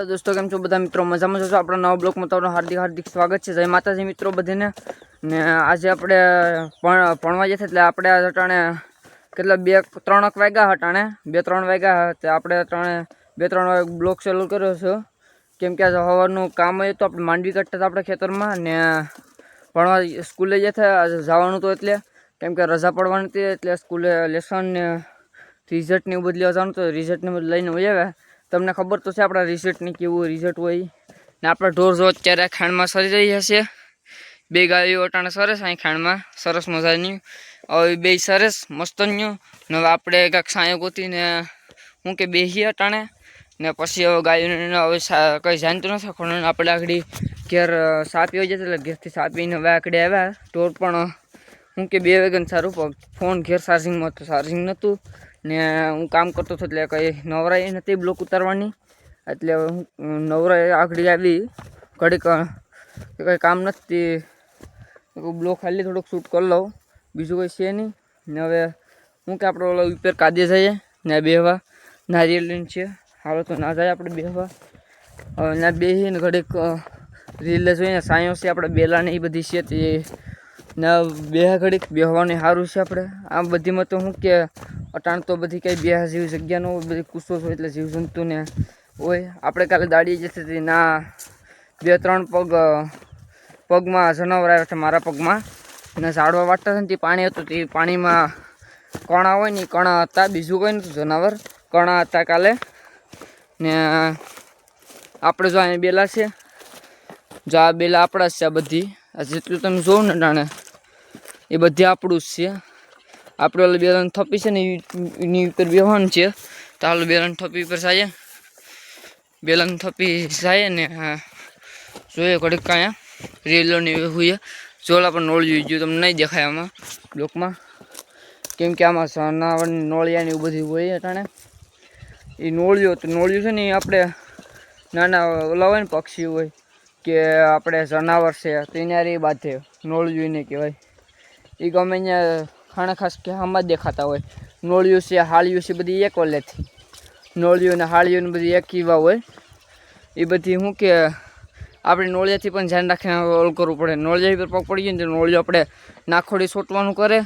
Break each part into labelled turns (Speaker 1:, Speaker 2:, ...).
Speaker 1: તો દોસ્તો, કેમ છો બધા મિત્રો? મજામાં છો? આપણા નવા બ્લોકમાં તમારું હાર્દિક હાર્દિક સ્વાગત છે. જય માતાજી મિત્રો બધીને. ને આજે આપણે ભણ- ભણવા જઈએ એટલે આપણે અટાણે કેટલા બે ત્રણક વાગ્યા હટાણે બે, ત્રણ વાગ્યા તે આપણે અટાણે બે, ત્રણ વાગે બ્લોક ચાલુ કર્યો છે. કેમ કે આજે સવારનું કામ હોય તો આપણે માંડવી કાઢતા હતા આપણે ખેતરમાં. ને ભણવા સ્કૂલે જતા, આજે જવાનું તો એટલે. કેમ કે રજા પડવાની હતી એટલે સ્કૂલે લેસન ને રિઝલ્ટને એવું બદલી જવાનું તો રિઝલ્ટને બધું લઈને વહી આવ્યા તમને ખબર તો છે આપણા રિઝલ્ટની કેવું રિઝલ્ટ હોય. ને આપણા ઢોર જો અત્યારે ખાંડમાં સરી રહી હશે. બે ગાયો અટાણે સરસ અહીં ખાંડમાં સરસ મજાની. હવે બે સરસ મસ્તન્યું. ને હવે આપણે કાંઈક સાયો ગોતીને હું કે બેસીએ અટાણે. ને પછી હવે ગાયોને હવે કંઈ જાણતું નથી. ખોણ આપણે આગળ ઘેર અ, હોય જતા એટલે ઘેરથી સાપીને હવે આગળ આવ્યા. ઢોર પણ હું કે બે વેગન સારું પણ ફોન ઘેર ચાર્જિંગમાં હતું ચાર્જિંગ નહોતું ને હું કામ કરતો હતો એટલે કંઈ નવરાઈ નથી બ્લોક ઉતારવાની. એટલે હું નવરાઈ આગળ આવી. ઘડીક કંઈ કામ નથી. બ્લોક ખાલી થોડુંક શૂટ કરી લઉં. બીજું કંઈ છે નહીં. ને હવે હું કે આપણે ઓલો ઉપર કાદે જઈએ. ને બેહવા. નારિયેલ લઈને છે. હાલો તો ના જાય આપણે બેહવા. હવે ના બેસીને ઘડીક રીલ જોઈએ સાયન્સ છે આપણે બેલા ને એ બધી છે તે ના, બે ઘડીક બેહવાની સારું છે આપણે. આ બધીમાં તો શું કે, અટાણ તો બધી કંઈ બે જેવી જગ્યા ન હોય, બધી કુસો હોય એટલે જીવજંતુને હોય. આપણે કાલે દાડીએ જતી હતી, ના બે ત્રણ પગ, પગમાં જનાવર આવ્યા છે મારા પગમાં. ને ઝાડવા વાટતા હતા ને તે પાણી હતું, તે પાણીમાં કણા હોય ને કણા હતા, બીજું કંઈ નહોતું જનાવર. કણા હતા કાલે. ને આપણે જો અહીંયા બેલા છે. જો આ બેલા આપણા છે આ બધી. આ જેટલું તમે જોવો ને ટાણે. એ બધી આપણું જ છે. આપણે ઓલી બેલન થપી છે ને એની ઉપર બેહવાનું છે. તો હાલો બેલન થપી ઉપર જાય બેલન થપી જાય ને હા, જોઈએ ઘડીક કાંયા રેલો ને હોય. ચોલા પણ નોળિયું ગયું તમને નહીં દેખાય આમાં બ્લોકમાં. કેમ કે આમાં સનાવર નોળિયા ને એવું બધું હોય અટાણે એ નોળિયો તો નોળિયું છે ને એ આપણે નાના ઓલા હોય ને પક્ષી હોય કે આપણે જનાવર છે તો એને એ બાંધે. નોળિયું એને કહેવાય. એ ગમે અહીંયા ખાણા ખાસ કે જ દેખાતા હોય. નોળિયું છે, હાળિયું છે, બધી એક ઓલેથી. નોળિયું ને હાળિયું ને બધી એક ઈવા હોય. એ બધી શું કે, આપણે નોળિયાથી પણ ધ્યાન રાખીને ઓલ કરવું પડે. નોળિયા પર પગ પડી ગયો ને તો નોળિયો આપણે નાખોડી સોટવાનું કરે.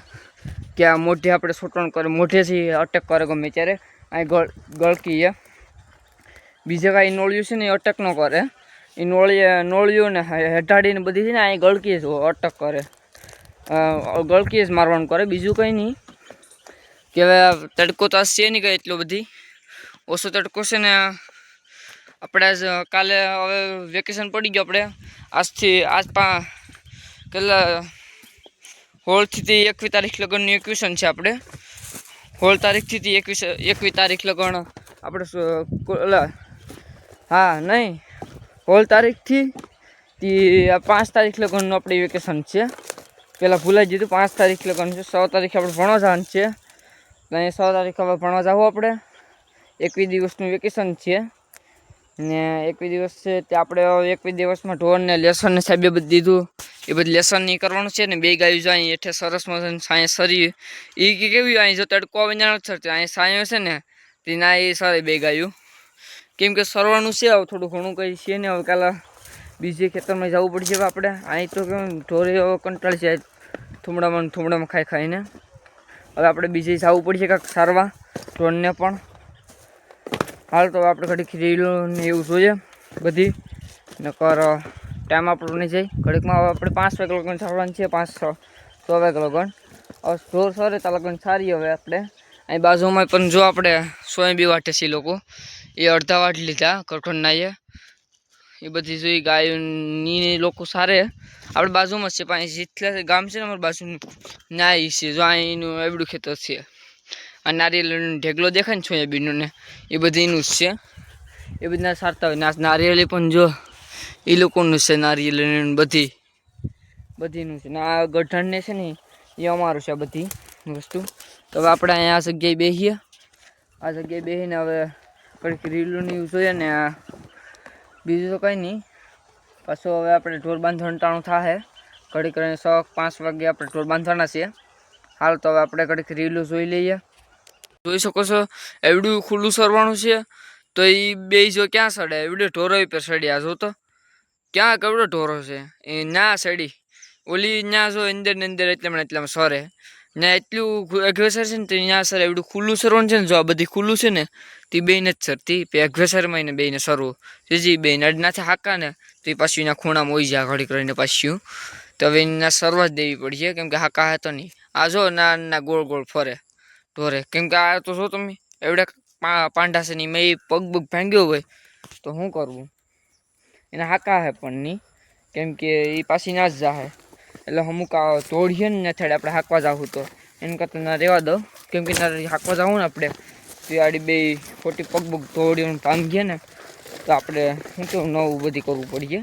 Speaker 1: કે આ મોઢે આપણે સોટવાનું કરે. મોઢેથી અટેક કરે ગમે ત્યારે. અહીં ગળ ગળકીએ બીજે કાંઈ નોળિયું છે ને એ અટેક ન કરે. એ નોળિયા, નોળિયું ને હેઠાડીને બધી છે ને અહીં ગળકીએ જ અટક કરે. અ, ગળકીએ જ મારવાનું કરે બીજું કંઈ નહીં. કે હવે તડકો તો છે નહીં કંઈ એટલો બધી. ઓછો તડકો છે ને આપણે આજ કાલે હવે વેકેશન પડી ગયું આપણે. આજથી આજ પા કેટલા હોળથી તે એકવીસ તારીખ લગ્નનું વેકેશન છે આપણે. હોળ તારીખથી એકવીસ એકવીસ તારીખ લગન આપણે હા નહીં. હોળ તારીખથી પાંચ તારીખ લગનનું આપણે વેકેશન છે. પહેલાં ભૂલાઈ દીધું પાંચ તારીખ લગન છે સો તારીખે આપણે ભણવા જવાનું છે. તો અહીં સો તારીખે હવે ભણવા જવું આપણે. એકવીસ દિવસનું વેકેશન છે. ને એકવીસ દિવસ છે તે આપણે એકવીસ દિવસમાં ઢોરને, લેસનને, સાહેબે બધું દીધું. એ બધું લેસન નહીં કરવાનું છે ને બે ગાયું જાય, હેઠે સરસ મજાનું સાંય સરી એ કે કેવી અહીં જો તડકો આવે ના નથી અહીં સાંયો છે ને, તે ના એ સરે બે ગાયું. કેમ કે સરવાનું છે, હવે થોડું ઘણું કંઈ છે ને, હવે કાલે બીજે ખેતરમાં જવું પડશે આપણે. અહીં તો કેમ ઢોરે કંટાળ છે થુમડામાં થુમડામાં ખાઈ ખાઈને. હવે આપણે બીજે જવું પડશે કાંક સારવા. ઢોરને પણ. હાલ તો આપણે ઘડીક રીલો ને એવું જોઈએ બધી. નકર ટાઈમ આપણો નહીં જાય. ઘડીકમાં હવે આપણે પાંચ વાગે લગન થવાનું છે, પાંચ છ છ વાગે લગન. હવે ઢોર સરે તો લગન સારી હવે આપણે. અહીં બાજુમાં પણ જો આપણે સોય બી વાટે છે લોકો. એ અડધા વાટ લીધા, કઠોળના એ બધી જોઈ ગાયોની લોકો સારે. આપણે બાજુમાં છે, પણ જેટલા ગામ છે ને અમારી બાજુનું ના ઈ છે, જો અહીંનું એવડું ખેતર છે. આ નારિયેળનો ઢેગલો દેખાય ને સોયાબીનનો ને, એ બધીનું જ છે. એ બધા સારતા હોય ને નારિયેળી પણ જો એ લોકોનું છે નારિયેળ બધી. બધીનું છે. ને આ ગઢણને છે ને, એ અમારું છે આ બધી વસ્તુ. તો હવે આપણે અહીંયા આ જગ્યાએ બેસીએ આ જગ્યાએ બેસીને હવે કંઈક રીલું ને એવું જોઈએ ને આ બીજું તો કંઈ નહીં. પાછું હવે આપણે ઢોર બાંધવાનું ટાણું થાય ઘડીક કરીને સો પાંચ વાગે આપણે ઢોર બાંધવાના છીએ. હાલ તો હવે આપણે ઘડીક રીલું જોઈ લઈએ. જોઈ શકો છો, એવડું ખુલ્લું સરવાનું છે. તો એ બે જો ક્યાં સડે? એવડે ઢોરો પર સડ્યા જો તો. ક્યાં કેવડો ઢોરો છે એ ના સડી. ઓલી ના જો અંદર ને અંદર એટલે એટલામાં સરે. ત્યાં એટલું એગ્વેસર છે ને તો અહીંયા સર એવડું ખુલ્લું સરવાનું છે ને જો આ બધી ખુલ્લું છે ને, તે બેને જ સરતી એગ્રેસરમાં એને બેને સરવું ત્રીજી બેન અડનાથી હાકા ને, તો એ પાછું એના ખૂણામાં હોય જાય ઘડી કરીને પાછું. તો હવે એના સરવા જ દેવી પડશે કેમ કે હાકા હતો નહીં આ જો ના ના ગોળ ગોળ ફરે ઢોરે કેમ કે આ તો જો તમે એવડે પા- પાંડા છે નહીં મેં પગ બગ ભાંગ્યો હોય, તો શું કરવું? એને હાકા હે પણ નહીં કેમ કે એ પાછી ના જ જાહે. એટલે અમુક તોડીએ ને થડે આપણે હાંકવા જાવું તો. એને કરતાં ના રહેવા દો કેમ કે ના હાંકવા જાવું ને આપણે, તો આડી બે ખોટી પગ બગ તોડીને ભાંગીએ ને, તો આપણે શું કેવું નવું બધી કરવું પડીએ.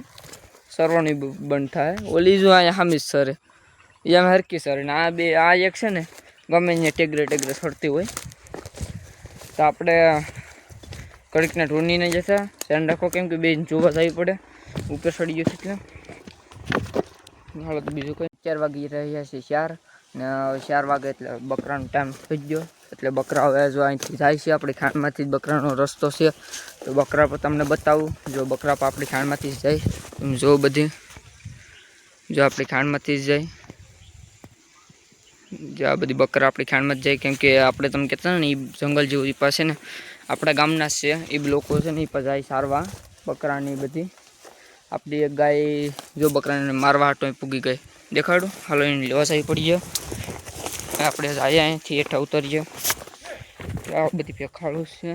Speaker 1: સરવાની બંધ થાય. ઓલી જો અહીંયા હામી સર સરે એ આમ હરકી સર ને. આ બે, આ એક છે ને, ગમે અહીંયા ટેગરે ટેગરે સડતી હોય. તો આપણે કડીકના ઢૂંઢીને જતા. ધ્યાન રાખો કેમ કે બે જોવા જવી પડે. ઉપર સડી ગયું છે એટલે. હાલો તો બીજું કંઈ. ચાર વાગી રહ્યા છે ચાર, ને હવે ચાર વાગે એટલે બકરાનો ટાઈમ થઈ ગયો. એટલે બકરા હવે જો અહીંથી જાય છે, આપણી ખાંડમાંથી જ બકરાનો રસ્તો છે. તો બકરા પર તમને બતાવું. જો બકરા પર આપણી ખાંડમાંથી જ જાય. તમે જો બધી. જો આપણી ખાંડમાંથી જ જાય. જો આ બધી બકરા આપણી ખાંડમાં જ જાય. કેમ કે આપણે તમે કહેતા ને એ જંગલ જેવું એ પાસે ને, આપણા ગામના જ છે. એ લોકો છે ને એ પર જાય સારવા બકરાની બધી. આપણી એક ગાય જો બકરાને મારવા હાટો પૂગી ગઈ. દેખાડું? હાલો, એને લેવા જવી પડીએ આપણે જઈએ અહીંથી હેઠા ઉતરીએ. આ બધી પેખાડું છે.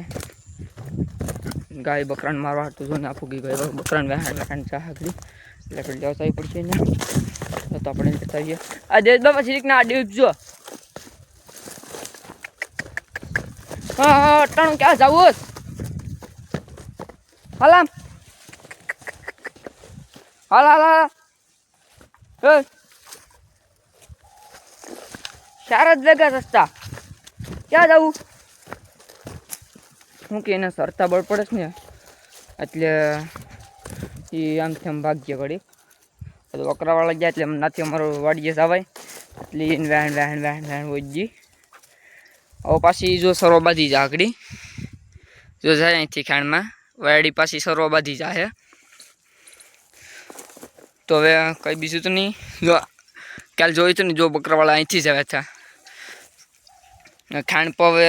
Speaker 1: ગાય બકરાને મારવા હાટું જો ને આ ફૂગી ગઈ બકરાને વહેણ વહેણ ચા હાકડી. એટલે આપણે લેવા જવી પડશે ને તો આપણે જતા આવીએ આ દેશ બાબા શ્રીકના આ દેશ જો. હા હા અટાણું ક્યાં જવું હાલ આમ હાલ હાલ હાલ. ચાર જ ભેગા રસ્તા. ક્યાં જવું હું કે સરતા બળ પડે છે ને? એટલે એ આમથી આમ ભાગ્ય ઘડી તો ગયા એટલે નાથી અમારો વાડીએ જવાય. એટલે એને વહેણ વહેણ વહેણ વહેણ હોય હવે પાછી જો સર્વ બાંધી જા આગળ જો જાય અહીંથી ખાણમાં. વાડી પાછી સર્વ બાંધી જાય તો હવે કંઈ બીજું તો નહીં. જો, કાલ જોયું હતું ને, જો બકરાવાળા અહીંથી જ આવ્યા હતા. ખાંડ હવે,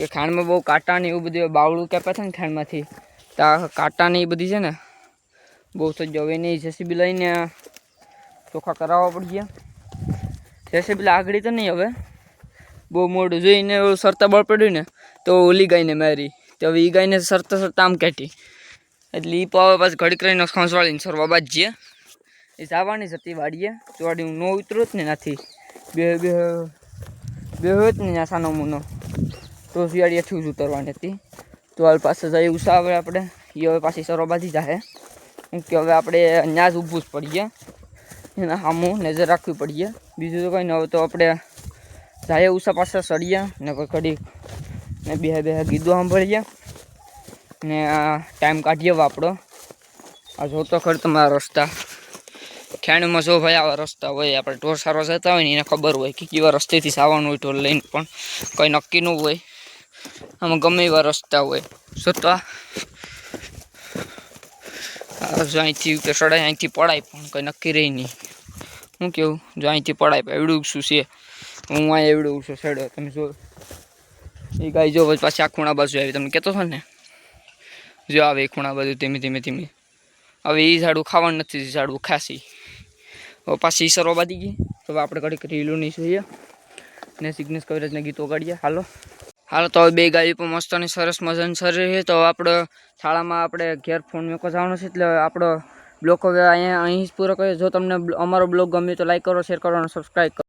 Speaker 1: એ ખાંડમાં બહુ કાંટા ને એવું બધું બાવળું કાપ્યા હતા ને ખાંડમાંથી? તો કાંટા ને એ બધી છે ને, બહુ તો જ નહીં. જેસીબી લઈને ચોખા કરાવવા પડશે જેસીબી આગળ તો નહીં હવે. બહુ મોડું જોઈને સરતા બળ પડ્યું ને, તો ઓલી ગાયને મારી. તો હવે એ ગાયને સરતા સરતા આમ કાઢી. એટલે એ પાવે પાછું ઘડીક રહીને ખંસવાળીને સરવા બાદ જઈએ એ જવાની જ હતી વાડીએ. ચોડી હું ન ઉતરું જ ને નથી બે બે બે જ ને ત્યાં સાનો મુનો. તો શિયાળી અઠી જ ઉતરવાની હતી. તો હાલ પાસે જઈ ઉસાવે આપણે. એ હવે પાછી સરવા બાંધી કેમ કે હવે આપણે ત્યાં જ ઊભું જ પડીએ. એના સામું નજર રાખવી પડીએ. બીજું તો કંઈ ન હવે તો આપણે જાય ઉષા પાસે સડીએ ને કડી ને બે બે ગીતો સાંભળીએ. ને ટાઈમ કાઢીએ આપણો. આ જોતો ખર તમારા રસ્તા. ખેણમાં જો ભાઈ આવા રસ્તા હોય, આપણે ઢોર સારો જતા હોય ને, એને ખબર હોય કે કેવા રસ્તેથી આવવાનું હોય ઢોર લઈને, પણ કંઈ નક્કી ન હોય. આમાં ગમે એવા રસ્તા હોય. જોતા. આ જો અહીંથી કે ચડાય, અહીંથી પડાય, પણ કંઈ નક્કી રહી નહીં. હું કેવું? જો અહીંથી પડાય એવડું શું છે? હું અહીંયા એવડું છું ચડ્યો તમે જો. એ ગાય જો પછી આ ખૂણા બાજુ આવી. તમે કહેતો છો ને? જો આવે એ ખૂણા બાજુ, ધીમે ધીમે ધીમે. હવે એ ઝાડું ખાવાનું નથી, ઝાડું ખાસી. પાછી ઈસરો બાંધી ગઈ. તો આપણે ઘડીક રીલું નહીં જોઈએ. ને સિગ્નેસ કવરેજના ગીતો કાઢીએ હાલો. હાલો, તો બે ગાડી પણ મસ્ત અને સરસ મજાની શરીર છે. તો આપણે શાળામાં આપણે ઘેર ફોન મેકો જવાનો છે. એટલે આપણો બ્લોગ હવે અહીંયા, અહીં જ પૂરો કર્યો. જો તમને અમારો બ્લોગ ગમ્યો તો લાઈક કરો શેર કરો અને સબસ્ક્રાઈબ કરો.